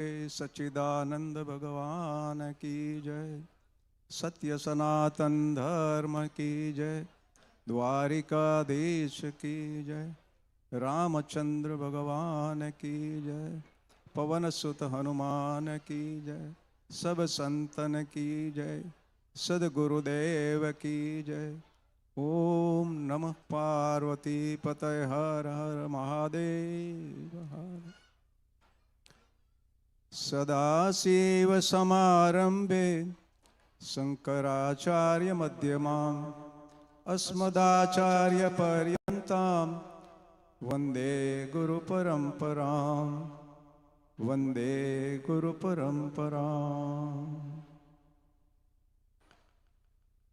સચ્ચિદાનંદ ભગવાન કી જય સત્ય સનાતન ધર્મ કી જય દ્વારિકાધીશ કી જય રામચંદ્ર ભગવાન કી જય પવનસુત હનુમાન કી જય સબ સંતન કી જય સદગુરુદેવ કી જય ઓમ નમઃ પાર્વતી પતય હર હર મહાદેવ હર सदाशिवसमारम्भे शङ्कराचार्यमध्यमाम् अस्मदाचार्यपर्यन्तां वन्दे गुरुपरम्परां वन्दे ગુરુપરંપરા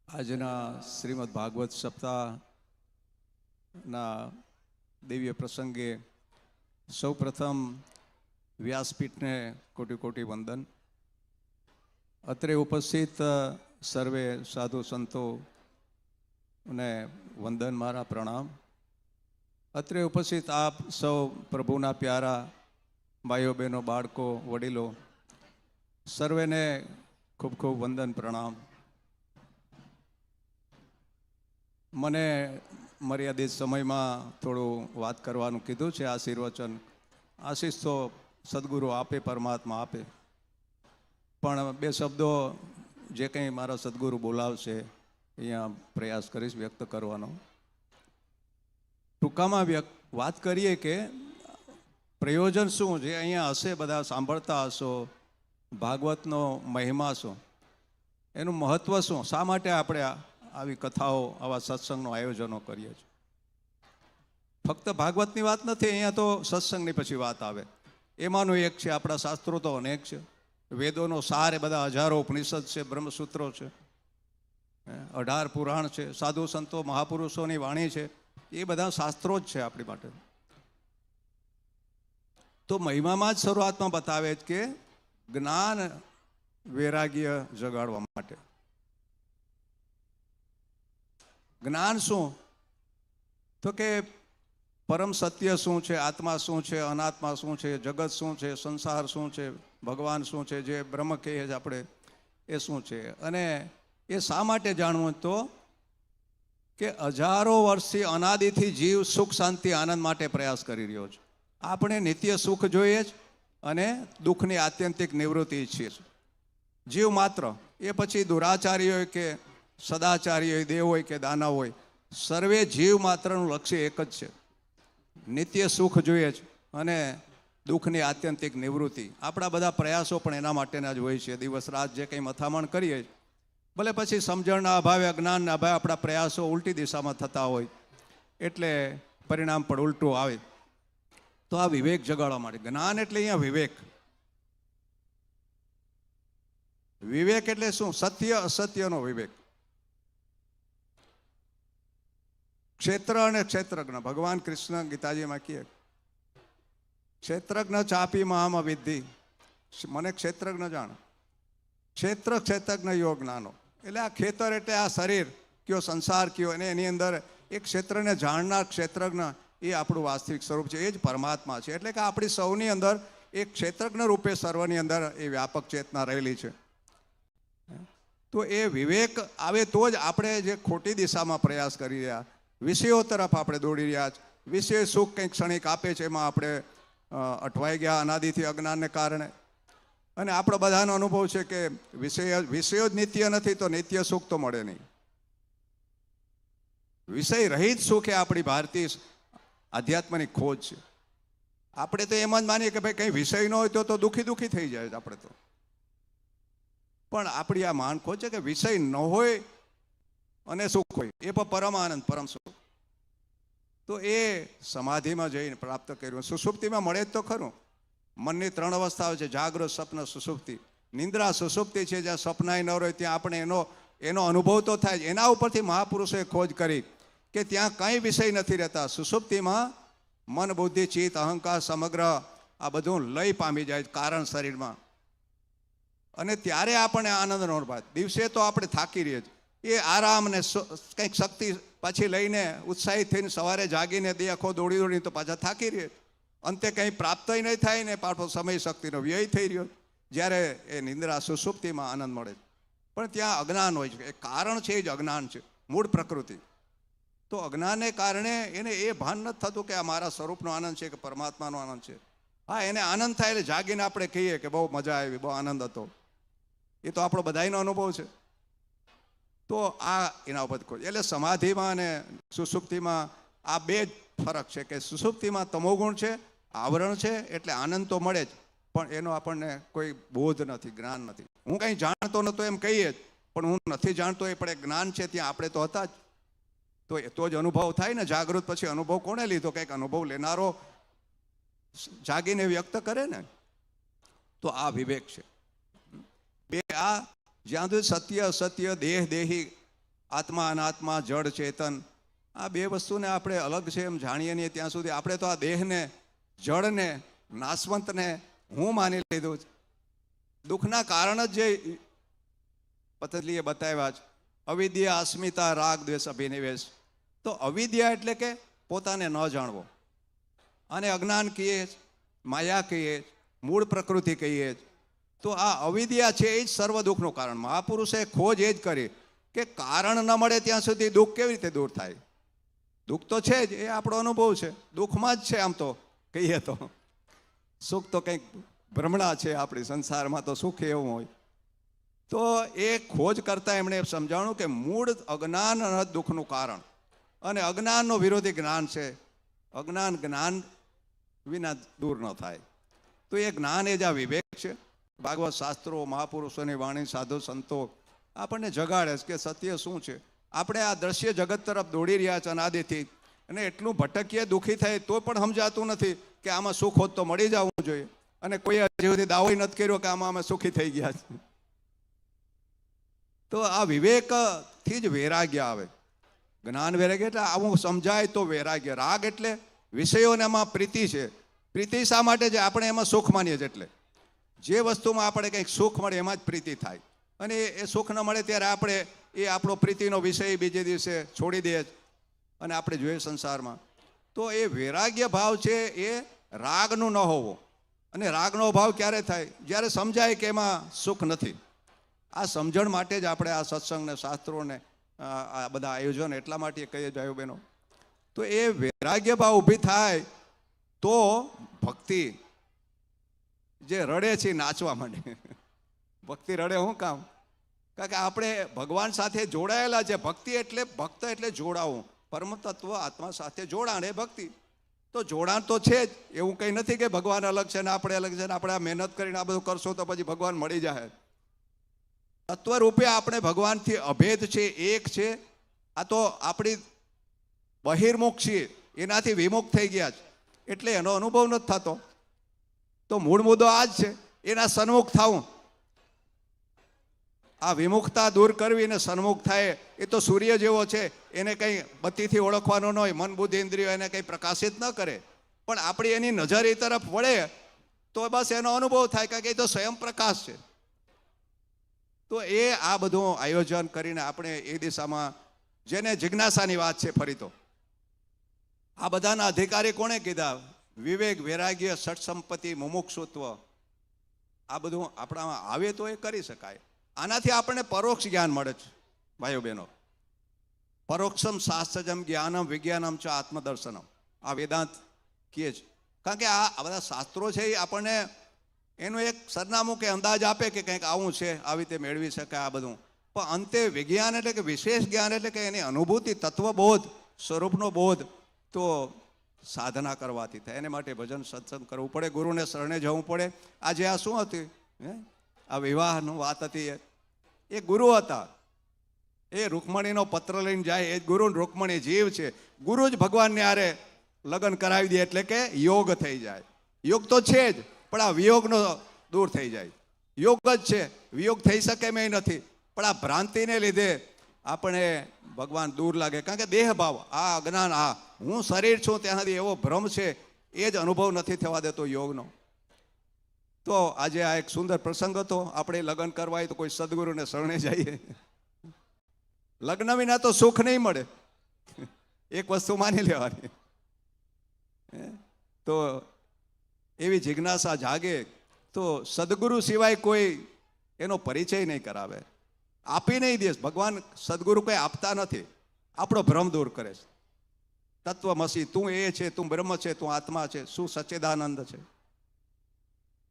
આજના શ્રીમદ ભાગવત સપ્તાહના દિવ્ય પ્રસંગે સૌપ્રથમ વ્યાસપીઠને કોટી કોટી વંદન. અત્રે ઉપસ્થિત સર્વે સાધુ સંતો ને વંદન મારા પ્રણામ. અત્રે ઉપસ્થિત આપ સૌ પ્રભુના પ્યારા ભાઈઓ, બહેનો, બાળકો, વડીલો, સર્વેને ખૂબ ખૂબ વંદન પ્રણામ. મને મર્યાદિત સમયમાં થોડું વાત કરવાનું કીધું છે આશીર્વચન. આશીષ તો સદગુરુ આપે, પરમાત્મા આપે. પણ બે શબ્દો જે કંઈ મારા સદગુરુ બોલાવશે, અહીંયા પ્રયાસ કરીશ વ્યક્ત કરવાનો. ટૂંકામાં વ્યક્ત વાત કરીએ કે પ્રયોજન શું? જે અહીંયા હશે, બધા સાંભળતા હશો, ભાગવતનો મહિમા શું? એનું મહત્ત્વ શું? શા માટે આપણે આવી કથાઓ, આવા સત્સંગનો આયોજનો કરીએ છીએ? ફક્ત ભાગવતની વાત નથી, અહીંયા તો સત્સંગની પછી વાત આવે. એમાંનું એક છે આપણા શાસ્ત્રો તો અનેક છે. વેદોનો સાર એ બધા હજારો ઉપનિષદ છે, બ્રહ્મસૂત્રો છે. અઢાર પુરાણ છે, સાધુ સંતો, મહાપુરુષોની વાણી છે. એ બધા શાસ્ત્રો જ છે આપણી માટે. તો મહિમામાં જ શરૂઆતમાં બતાવે છે કે જ્ઞાન વૈરાગ્ય જગાડવા માટે. જ્ઞાન શું? તો કે પરમ સત્ય શું છે? આત્મા શું છે? અનાત્મા શું છે? જગત શું છે? સંસાર શું છે? ભગવાન શું છે? જે બ્રહ્મ કહીએ છીએ આપણે, એ શું છે? અને એ શા માટે જાણવું તો કે હજારો વર્ષથી અનાદિથી જીવ સુખ, શાંતિ, આનંદ માટે પ્રયાસ કરી રહ્યો છે. આપણે નિત્ય સુખ જોઈએ જ અને દુઃખની આત્યંતિક નિવૃત્તિ ઈચ્છીએ છીએ. જીવ માત્ર, એ પછી દુરાચારી હોય કે સદાચારી હોય, દેવ હોય કે દાનવ હોય, સર્વે જીવ માત્રનું લક્ષ્ય એક જ છે. નિત્ય સુખ જોઈએ છે અને દુઃખની આત્યંતિક નિવૃત્તિ. આપણા બધા પ્રયાસો પણ એના માટેના જ હોય છે. દિવસ રાત જે કંઈ મથામણ કરીએ ભલે પછી સમજણના અભાવે, અજ્ઞાનના અભાવે આપણા પ્રયાસો ઉલટી દિશામાં થતા હોય, એટલે પરિણામ પણ ઉલટું આવે. તો આ વિવેક જગાડવા માટે. જ્ઞાન એટલે અહીંયા વિવેક. વિવેક એટલે શું? સત્ય, અસત્યનો વિવેક. ક્ષેત્ર અને ક્ષેત્રજ્ઞ. ભગવાન કૃષ્ણ ગીતાજીમાં કહે ક્ષેત્રજ્ઞ ચાપી મહામ વિધિ મને ક્ષેત્રજ્ઞ જાણ. ક્ષેત્ર, ક્ષેત્રજ્ઞ, યોગ નાનો. એટલે આ ખેતર એટલે આ શરીર, કયો સંસાર, કયો અને એની અંદર એ ક્ષેત્રને જાણનાર ક્ષેત્રજ્ઞ એ આપણું વાસ્તવિક સ્વરૂપ છે. એ જ પરમાત્મા છે. એટલે કે આપણી સૌની અંદર એક ક્ષેત્રજ્ઞ રૂપે સર્વની અંદર એ વ્યાપક ચેતના રહેલી છે. તો એ વિવેક આવે તો જ આપણે જે ખોટી દિશામાં પ્રયાસ કરી રહ્યા વિષયો તરફ આપણે દોડી રહ્યા છે. વિષય સુખ કંઈક ક્ષણિક આપે છે એમાં આપણે અટવાઈ ગયા અનાદિથી અજ્ઞાનને કારણે. અને આપણો બધાનો અનુભવ છે કે વિષય, વિષયો જ નિત્ય નથી તો નિત્ય સુખ તો મળે નહીં. વિષય રહિત સુખ એ આપણી ભારતીય આધ્યાત્મની ખોજ છે. આપણે તો એમ જ માનીએ કે ભાઈ કંઈ વિષય ન હોય તો તો દુઃખી દુઃખી થઈ જાય આપણે તો. પણ આપણી આ માન ખોજ છે કે વિષય ન હોય અને સુખ હોય, એ પણ પરમ આનંદ, પરમ સુખ. તો એ સમાધિમાં જઈને પ્રાપ્ત કર્યું. સુસુપ્તિમાં મળે જ તો ખરું. મનની ત્રણ અવસ્થાઓ છે જાગૃત સ્વપ્ન સુસુપ્તિ નિંદ્રા સુસુપ્તિ છે, જ્યાં સ્વપ્નાય ન રહે, ત્યાં આપણે એનો એનો અનુભવ તો થાય જ. એના ઉપરથી મહાપુરુષોએ ખોજ કરી કે ત્યાં કંઈ વિષય નથી રહેતા. સુસુપ્તિમાં મન, બુદ્ધિ, ચિત્ત, અહંકાર, સમગ્ર આ બધું લય પામી જાય કારણ શરીરમાં. અને ત્યારે આપણને આનંદ અનુભવાય દિવસે તો આપણે થાકી રહીએ છીએ. એ આરામ ને કંઈક શક્તિ પાછી લઈને ઉત્સાહિત થઈને સવારે જાગીને દે આખો દોડી દોડીને તો પાછા થાકી રહીએ અંતે કંઈ પ્રાપ્તય નહીં થાય ને પાછો સમય શક્તિનો વ્યય થઈ રહ્યો. જ્યારે એ નિંદ્રા સુસુપ્તિમાં આનંદ મળે. પણ ત્યાં અજ્ઞાન હોય છે. એ કારણ છે એ જ અજ્ઞાન છે. મૂળ પ્રકૃતિ. તો અજ્ઞાનને કારણે એને એ ભાન નથી થતું કે આ મારા સ્વરૂપનો આનંદ છે કે પરમાત્માનો આનંદ છે. હા, એને આનંદ થાય એટલે જાગીને આપણે કહીએ કે બહુ મજા આવી, બહુ આનંદ હતો. એ તો આપણો બધાયનો અનુભવ છે. તો આ એના ઉપર એટલે સમાધિમાં અને સુસુપ્તિમાં આ બે જ ફરક છે કે સુસુપ્તિમાં તમોગુણ છે, આવરણ છે, એટલે આનંદ તો મળે જ, પણ એનો આપણને કોઈ બોધ નથી, જ્ઞાન નથી. હું કંઈ જાણતો નહોતો એમ કહીએ જ, પણ હું નથી જાણતો એ, પણ એ જ્ઞાન છે ત્યાં આપણે તો હતા જ. તો એ, તો જ અનુભવ થાય ને, જાગૃત પછી અનુભવ કોણે લીધો? કંઈક અનુભવ લેનારો જાગીને વ્યક્ત કરે ને, તો આ વિવેક છે. બે આ જ્યાં સુધી સત્ય, અસત્ય, દેહ, દેહી, આત્મા, અનાત્મા, જડ, ચેતન, આ બે વસ્તુને આપણે અલગ છે એમ જાણીએ નહીં. ત્યાં સુધી આપણે તો આ દેહને જળને નાશવંતને હું માની લીધું છે. દુઃખના કારણ જ જે પતંજલિએ બતાવ્યા છે. અવિદ્યા, અસ્મિતા, રાગ, દ્વેષ, અભિનિવેશ. તો અવિદ્યા એટલે કે પોતાને ન જાણવો. અને અજ્ઞાન કહીએ માયા કહીએ મૂળ પ્રકૃતિ કહીએ. તો આ અવિદ્યા છે એ જ સર્વ દુઃખનું કારણ. મહાપુરુષે ખોજ એ જ કરી કે કારણ ન મળે ત્યાં સુધી દુઃખ કેવી રીતે દૂર થાય? દુઃખ તો છે જ, એ આપણો અનુભવ છે. દુઃખમાં જ છે આમ તો, કહીએ તો. સુખ તો કંઈક ભ્રમણા છે આપણી સંસારમાં તો સુખ એવું હોય. તો એ ખોજ કરતા એમણે સમજાણું કે મૂળ અજ્ઞાન દુઃખનું કારણ. અને અજ્ઞાનનો વિરોધી જ્ઞાન છે. અજ્ઞાન જ્ઞાન વિના દૂર ન થાય. તો એ જ્ઞાન એ જ આ વિવેક છે. ભાગવત શાસ્ત્રો મહાપુરુષોની વાણી સાધુ સંતો આપણને જગાડે છે કે સત્ય શું છે. આપણે આ દ્રશ્ય જગત તરફ દોડી રહ્યા છે અનાદિથી. અને એટલું ભટકીએ, દુઃખી થાય, તો પણ સમજાતું નથી કે આમાં સુખ હોત તો મળી જવું જોઈએ. અને કોઈ હજી સુધી દાવો નથી કર્યો કે આમાં અમે સુખી થઈ ગયા છે. તો આ વિવેકથી જ વૈરાગ્ય આવે. જ્ઞાન વૈરાગ્ય એટલે આવું સમજાય તો વૈરાગ્ય. રાગ એટલે વિષયોને એમાં પ્રીતિ છે. પ્રીતિ શા માટે છે? આપણે એમાં સુખ માનીએ છીએ એટલે. જે વસ્તુમાં આપણે કંઈક સુખ મળે એમાં જ પ્રીતિ થાય. અને એ- સુખ ન મળે ત્યારે આપણે એ આપણો પ્રીતિનો વિષય બીજે દિવસે છોડી દઈએ. અને આપણે જોઈએ સંસારમાં. તો એ વૈરાગ્ય ભાવ છે એ રાગનું ન હોવો. અને રાગનો ભાવ ક્યારે થાય? જ્યારે સમજાય કે એમાં સુખ નથી. આ સમજણ માટે જ આપણે આ સત્સંગને, શાસ્ત્રોને, આ બધા આયોજન એટલા માટે કહીએ ભાઈઓ બહેનો તો એ વૈરાગ્ય ભાવ ઊભી થાય તો ભક્તિ જે રડે છે નાચવા માંડે. ભક્તિ રડે શું કામ? કારણ કે આપણે ભગવાન સાથે જોડાયેલા છે. ભક્તિ એટલે ભક્ત એટલે જોડાવું. પરમ તત્વ આત્મા સાથે જોડાણ એ ભક્તિ. તો જોડાણ તો છે જ. એવું કંઈ નથી કે ભગવાન અલગ છે ને આપણે અલગ છે ને આપણે આ મહેનત કરીને આ બધું કરશો તો પછી ભગવાન મળી જાય. તત્વરૂપે આપણે ભગવાનથી અભેદ છે, એક છે. આ તો આપણી બહિર્મુખ છીએ. એનાથી વિમુખ થઈ ગયા છે. એટલે એનો અનુભવ નથી થતો. તો મૂળ મુદ્દો આ જ છે. એના સન્મુખ થવું આ વિમુખતા દૂર કરવી ને સન્મુખ થાય એ તો સૂર્ય જેવો છે. એને કંઈ બત્તીથી ઓળખવાનો ન હોય, મન બુદ્ધિ ઇન્દ્રિયો એને કંઈ પ્રકાશિત ન કરે. પણ આપણી એની નજર એ તરફ વળે તો બસ એનો અનુભવ થાય કારણ કે એ તો સ્વયં પ્રકાશ છે. તો એ આ બધું આયોજન કરીને આપણે એ દિશામાં જેને જિજ્ઞાસાની વાત છે ફરી તો. આ બધાના અધિકારી કોણે કીધા? વિવેક, વૈરાગ્ય સટ સંપત્તિ મુમુક્ષુત્વ, આ બધું આપણામાં આવે તો એ કરી શકાય. આનાથી આપણને પરોક્ષ જ્ઞાન મળે છે, ભાઈઓ બહેનો. પરોક્ષમ શાસ્ત્રજમ જ્ઞાનમ, વિજ્ઞાનમ ચ આત્મદર્શનમ. આ વેદાંત કહે છે. કારણ કે આ બધા શાસ્ત્રો છે એ આપણને એનું એક સરનામું કે અંદાજ આપે કે કંઈક આવું છે, આવી રીતે મેળવી શકાય આ બધું. પણ અંતે વિજ્ઞાન એટલે કે વિશેષ જ્ઞાન એટલે કે એની અનુભૂતિ, તત્વબોધ, સ્વરૂપનો બોધ, તો સાધના કરવાથી થાય. એને માટે ભજન સત્સંગ કરવું પડે. ગુરુને શરણે જવું પડે. આજે આ શું હતું? હે? આ વિવાહનું વાત હતી એ. ગુરુ હતા. એ રૂકમણીનો પત્ર લઈને જાય. એ ગુરુ રૂકમણી જીવ છે. ગુરુ જ ભગવાનને આરે લગ્ન કરાવી દે એટલે કે યોગ થઈ જાય. યોગ તો છે જ, પણ આ વિયોગનો દૂર થઈ જાય. યોગ જ છે. વિયોગ થઈ શકે એમ નથી. પણ આ ભ્રાંતિને લીધે આપણે ભગવાન દૂર લાગે. કારણ કે દેહ ભાવ, આ અજ્ઞાન, આ હું શરીર છું ત્યાં સુધી એવો ભ્રમ છે, એ જ અનુભવ નથી થવા દેતો યોગનો. તો આજે આ એક સુંદર પ્રસંગ હતો. આપણે લગ્ન કરવા તો કોઈ સદગુરુને શરણે જઈએ. લગ્ન વિના તો સુખ નહીં મળે. એક વસ્તુ માની લેવાની? તો એવી જિજ્ઞાસા જાગે, તો સદગુરુ સિવાય કોઈ એનો પરિચય નહીં કરાવે. આપી નહીં દેશ ભગવાન સદગુરુ કોઈ આપતા નથી. આપણો ભ્રમ દૂર કરે છે. તત્વમસી તું એ છે, તું બ્રહ્મ છે, તું આત્મા છે, શું સચ્ચિદાનંદ છે?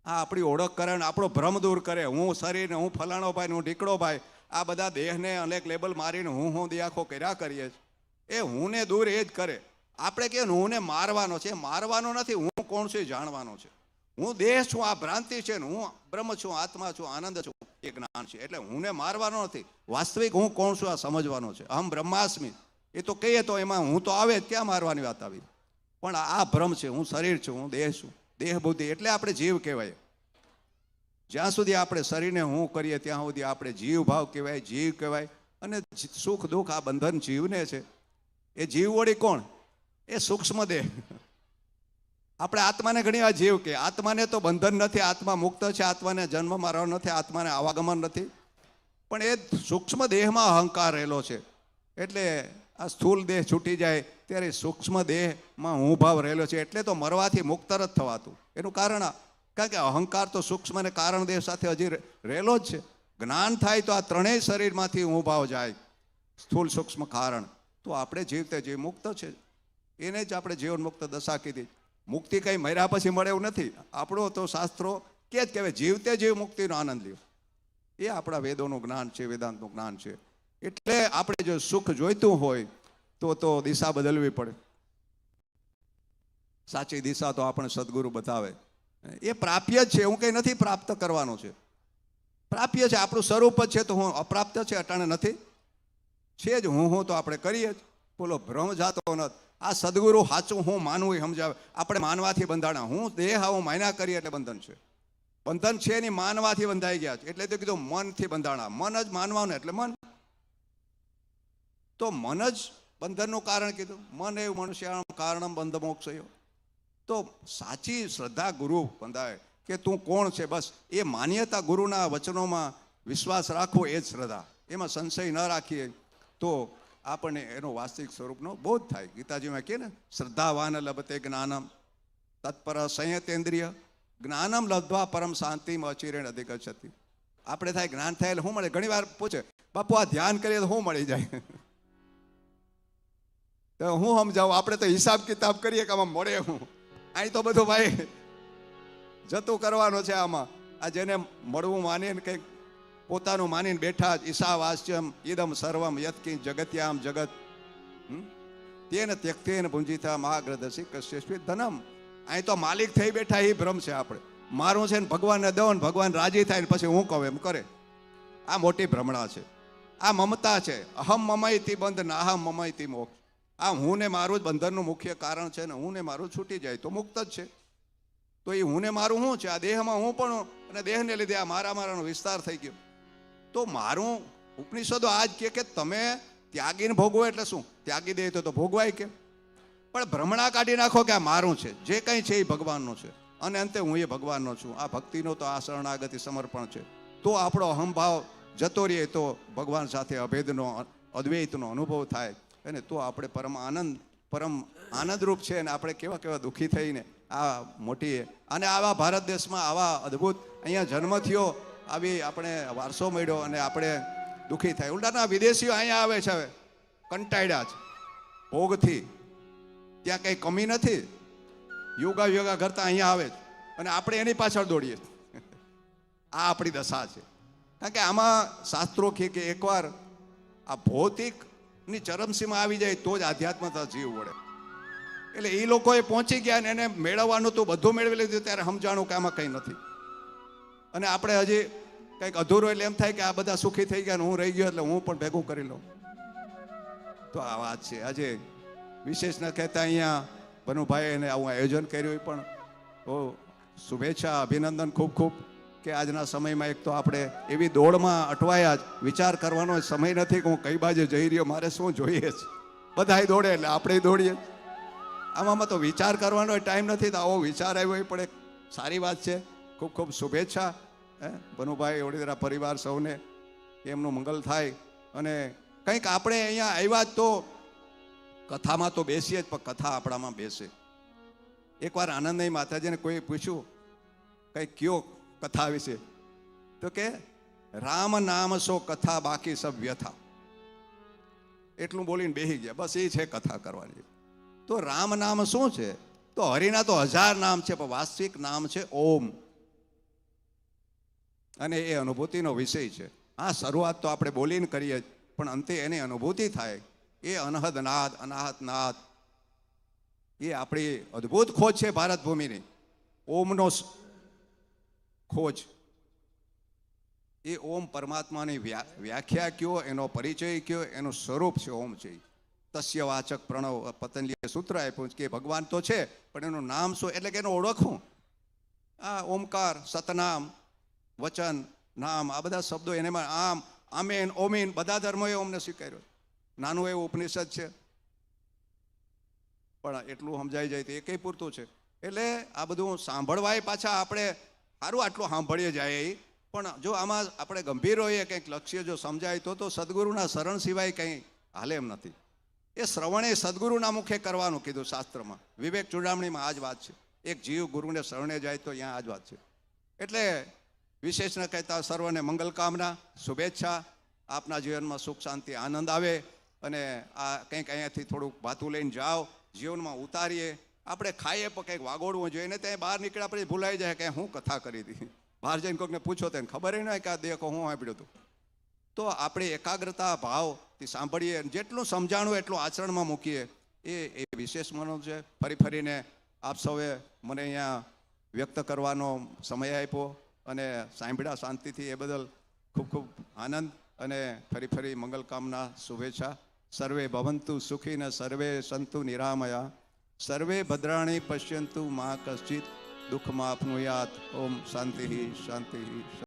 આ આપણી ઓળખ કરે આપણો ભ્રમ દૂર કરે. હું શરીર હું ફલાણો ભાઈ હું ઢીકડો ભાઈ, આ બધા દેહને અનેક લેબલ મારીને હું હું દિયાખો કર્યા કરીએ છીએ. એ હું ને દૂર એ જ કરે. આપણે કે હું ને મારવાનો છે. મારવાનો નથી, હું કોણ છું એ જાણવાનો છે. હું દેહ છું, આ ભ્રાંતિ છે ને હું બ્રહ્મ છું, આત્મા છું, આનંદ છું, એ જ્ઞાન છે. એટલે હું ને મારવાનો નથી. વાસ્તવિક હું કોણ છું, આ સમજવાનો છે. અહમ બ્રહ્માસ્મિ. એ તો કહીએ તો એમાં હું તો આવે ક્યાં મારવાની વાત આવી. પણ આ ભ્રમ છે, હું શરીર છું, હું દેહ છું. દેહ બુદ્ધિ એટલે આપણે જીવ કહેવાય. જ્યાં સુધી આપણે શરીરને હું કરીએ, ત્યાં સુધી આપણે જીવ ભાવ કહેવાય, જીવ કહેવાય. અને સુખ દુઃખ આ બંધન જીવને છે. એ જીવ વળી કોણ? એ સૂક્ષ્મ દેહ. આપણે આત્માને ઘણી વાર જીવ કે, આત્માને તો બંધન નથી, આત્મા મુક્ત છે, આત્માને જન્મ મારવાનો નથી, આત્માને આવાગમન નથી. પણ એ સૂક્ષ્મ દેહમાં અહંકાર રહેલો છે. એટલે આ સ્થૂલ દેહ છૂટી જાય, ત્યારે સૂક્ષ્મ દેહમાં હું ભાવ રહેલો છે. એટલે તો મરવાથી મુક્ત જ થવાતું. એનું કારણ કારણ કે અહંકાર તો સૂક્ષ્મ અને કારણ દેહ સાથે હજી રહેલો જ છે. જ્ઞાન થાય તો આ ત્રણેય શરીરમાંથી હું ભાવ જાય. સ્થૂલ સૂક્ષ્મ કારણ. તો આપણે જીવતે જીવ મુક્ત છે. એને જ આપણે જીવન મુક્ત દશા કીધી. મુક્તિ કંઈ મર્યા પછી મળે એવું નથી. આપણો તો શાસ્ત્રો કે જ કહેવાય જીવતે જીવ મુક્તિનો આનંદ લ્યો. એ આપણા વેદોનું જ્ઞાન છે, વેદાંતનું જ્ઞાન છે. એટલે આપણે જો સુખ જોઈતું હોય, તો તો દિશા બદલવી પડે. સાચી દિશા તો આપણે સદગુરુ બતાવે. એ પ્રાપ્ય જ છે હું કંઈ નથી પ્રાપ્ત કરવાનું છે. પ્રાપ્ય છે, આપણું સ્વરૂપ જ છે, તો હું અપ્રાપ્ત છે, અટાણે નથી. છે જ હું હું તો આપણે કરીએ જ. બોલો, ભ્રમ જાતો નથી. આ સદગુરુ સાચું હું માનવું એ સમજાવે. આપણે માનવાથી બંધાણા. હું દેહ હું માયના કરીએ એટલે બંધન છે. બંધન છે એની માનવાથી બંધાઈ ગયા છે. એટલે તો કીધું મનથી બંધાણા. મન જ માનવાનું એટલે મન. તો મન જ બંધનનું કારણ કીધું. મન એવું મનુષ્ય કારણમ બંધ મોક્ષયો તો સાચી શ્રદ્ધા ગુરુ બંધાય કે તું કોણ છે? બસ એ માન્યતા ગુરુના વચનોમાં વિશ્વાસ રાખવો એ જ શ્રદ્ધા. એમાં સંશય ન રાખીએ. તો આપણને એનો વાસ્તવિક સ્વરૂપનો બોધ થાય. ગીતાજીમાં કહે ને, શ્રદ્ધાવાન લભતે જ્ઞાનમ, તત્પર સંયતેન્દ્રિય જ્ઞાનમ લબ્ધવા પરમ શાંતિમ અચિરેણ અધિગચ્છતિ. આપણે થાય જ્ઞાન થયેલ શું મળે? ઘણી વાર પૂછે, બાપુ, આ ધ્યાન કરીએ તો શું મળી જાય? તો હું સમજાવું, આપણે તો હિસાબ કિતાબ કરીએ કે આમાં મળે હું? અહીં તો બધું ભાઈ જતું કરવાનું છે આમાં. આ જેને મળવું માનીને કંઈક પોતાનું માનીને બેઠા જ ઈશા વાસ્યમ ઈદમ સર્વમ યત્કિં જગત્યામ જગત? તેન ત્યક્તેન ભુંજીતા મહાગ્રદસી કશ્યશ્વી ધનમ. અહીં તો માલિક થઈ બેઠા એ ભ્રમ છે આપણે. મારું છે ને ભગવાનને દો ને ભગવાન રાજી થાય ને પછી હું કહું એમ કરે. આ મોટી ભ્રમણા છે. આ મમતા છે. અહમ મમયતી બંધ નાહમ મમયતી મોક્ષ. આ હું ને મારું જ બંધનનું મુખ્ય કારણ છે ને હું ને મારું છૂટી જાય તો મુક્ત જ છે. તો એ હું ને મારું શું છે? આ દેહમાં હું પણ અને દેહને લીધે આ મારા મારાનો વિસ્તાર થઈ ગયો. તો મારું ઉપનિષદો આજ કહે કે તમે ત્યાગીને ભોગવો એટલે શું? ત્યાગી દે તો તો ભોગવાય કે પણ ભ્રમણા કાઢી નાખો કે આ મારું છે. જે કંઈ છે એ ભગવાનનું છે. અને અંતે હું એ ભગવાનનો છું. આ ભક્તિનો તો આ શરણાગતિ સમર્પણ છે. તો આપણો અહંભાવ જતો રહીએ તો ભગવાન સાથે અભેદનો, અદ્વૈતનો અનુભવ થાય. અને તો આપણે પરમ આનંદ, પરમ આનંદરૂપ છે અને આપણે કેવા કેવા દુઃખી થઈને આ મોટી, અને આવા ભારત દેશમાં આવા અદ્ભુત અહીંયા જન્મ થયો આવી આપણે વારસો મળ્યો અને આપણે દુઃખી થાય. ઉલટાના વિદેશીઓ અહીંયા આવે છે હવે. કંટાળ્યા છે. ભોગથી. ત્યાં કંઈ કમી નથી. યોગા યોગા કરતા અહીંયા આવે છે. અને આપણે એની પાછળ દોડીએ આ આપણી દશા છે. કારણ કે આમાં શાસ્ત્રો કહે કે એકવાર આ ભૌતિકની ચરમસીમા આવી જાય તો જ આધ્યાત્મતા જીવ વળે. એટલે એ લોકોએ પહોંચી ગયા ને એને મેળવવાનું તો બધું મેળવી લીધું, ત્યારે સમજાણું કે આમાં કંઈ નથી. અને આપણે હજી કંઈક અધૂરો એટલે એમ થાય કે આ બધા સુખી થઈ ગયા હું રહી ગયો એટલે હું પણ ભેગું કરી લઉં. તો આ વાત છે. આજે વિશેષ ન કહેતા અહીંયા ભનુભાઈ એને આવું આયોજન કર્યું પણ, ઓ, શુભેચ્છા, અભિનંદન ખૂબ ખૂબ કે આજના સમયમાં એક તો આપણે એવી દોડમાં અટવાયા જ, વિચાર કરવાનો સમય નથી કે હું કઈ બાજુ જઈ રહ્યો, મારે શું જોઈએ છે? બધાય દોડે એટલે આપણે દોડીએ. આમાં તો વિચાર કરવાનો ટાઈમ નથી, તો આવો વિચાર આવ્યો એ પણ એક સારી વાત છે. ખૂબ ખૂબ શુભેચ્છા. હે? ભનુભાઈ, વડોદરા પરિવાર સૌને એમનું મંગલ થાય. અને કંઈક આપણે અહીંયા આવ્યા જ તો કથામાં તો બેસીએ જ, પણ કથા આપણામાં બેસે. એકવાર આનંદની માતાજીને કોઈ પૂછ્યું કંઈક કયો કથા વિશે? તો કે, રામ નામ સો કથા બાકી સબ વ્યથા. એટલું બોલીને બેસી ગયા. બસ એ છે કથા કરવાની. તો રામ નામ શું છે? તો હરિના તો હજાર નામ છે, પણ વાસ્તવિક નામ છે ઓમ. અને એ અનુભૂતિનો વિષય છે. આ શરૂઆત તો આપણે બોલીને કરીએ પણ અંતે એની અનુભૂતિ થાય. એ અનહદ નાદ, અનાહત નાદ. એ આપણી અદ્ભુત ખોજ છે ભારત ભૂમિની. ઓમનો ખોજ. એ ઓમ પરમાત્માની વ્યાખ્યા કયો, એનો પરિચય કયો, એનું સ્વરૂપ છે ઓમ છે તસ્ય વાચક પ્રણવ, પતંજલિએ સૂત્ર આપ્યું કે ભગવાન તો છે, પણ એનું નામ શું? એટલે કે એનું ઓળખવું. આ ઓમકાર, સતનામ વચન, નામ, આ બધા શબ્દો એનેમાં આમ, આમેન, ઓમીન, બધા ધર્મોએ ઓમને સ્વીકાર્યો. નાનું એવું ઉપનિષદ છે. પણ એટલું સમજાઈ જાય તો એ કંઈ પૂરતું છે. એટલે આ બધું સાંભળવાય પાછા આપણે સારું આટલું સાંભળીએ જાય એ. પણ જો આમાં આપણે ગંભીર હોઈએ, કંઈક લક્ષ્ય જો સમજાય, તો તો સદગુરુના શરણ સિવાય કંઈ હાલે એમ નથી. એ શ્રવણે સદગુરુના મુખે કરવાનું કીધું શાસ્ત્રમાં. વિવેક ચૂડામણીમાં આ જ વાત છે. એક જીવ ગુરુને શરણે જાય તો અહીંયા આ જ વાત છે. એટલે વિશેષ ન કહેતા સર્વને મંગલ કામના, શુભેચ્છા, આપના જીવનમાં સુખ, શાંતિ, આનંદ આવે અને આ કંઈક અહીંયાથી થોડુંક ભાતું લઈને જાઓ, જીવનમાં ઉતારીએ. આપણે ખાઈએ પણ કંઈક વાગોડવું જોઈએ, ને ત્યાં બહાર નીકળ્યા પછી ભૂલાઈ જાય કે હું કથા કરી હતી. બહાર જઈને કોઈકને પૂછો તેને ખબર ન હોય કે આ દેખો હું આપ્યું હતું. તો આપણે એકાગ્રતા, ભાવથી સાંભળીએ જેટલું સમજાણું એટલું આચરણમાં મૂકીએ. એ એ વિશેષ મનો છે. ફરી ફરીને આપ સૌએ મને અહીંયા વ્યક્ત કરવાનો સમય આપ્યો. અને સાંભળ્યા શાંતિથી એ બદલ ખૂબ ખૂબ આનંદ અને ફરી ફરી મંગલ કામના શુભેચ્છા. સર્વે ભવંતુ સુખી ને સર્વે સંતુ નિરામયા. સર્વે ભદ્રાણી પશ્યંતુ મા કશ્ચિત. દુઃખમાં આપનું યાત ઓમ શાંતિ શાંતિ.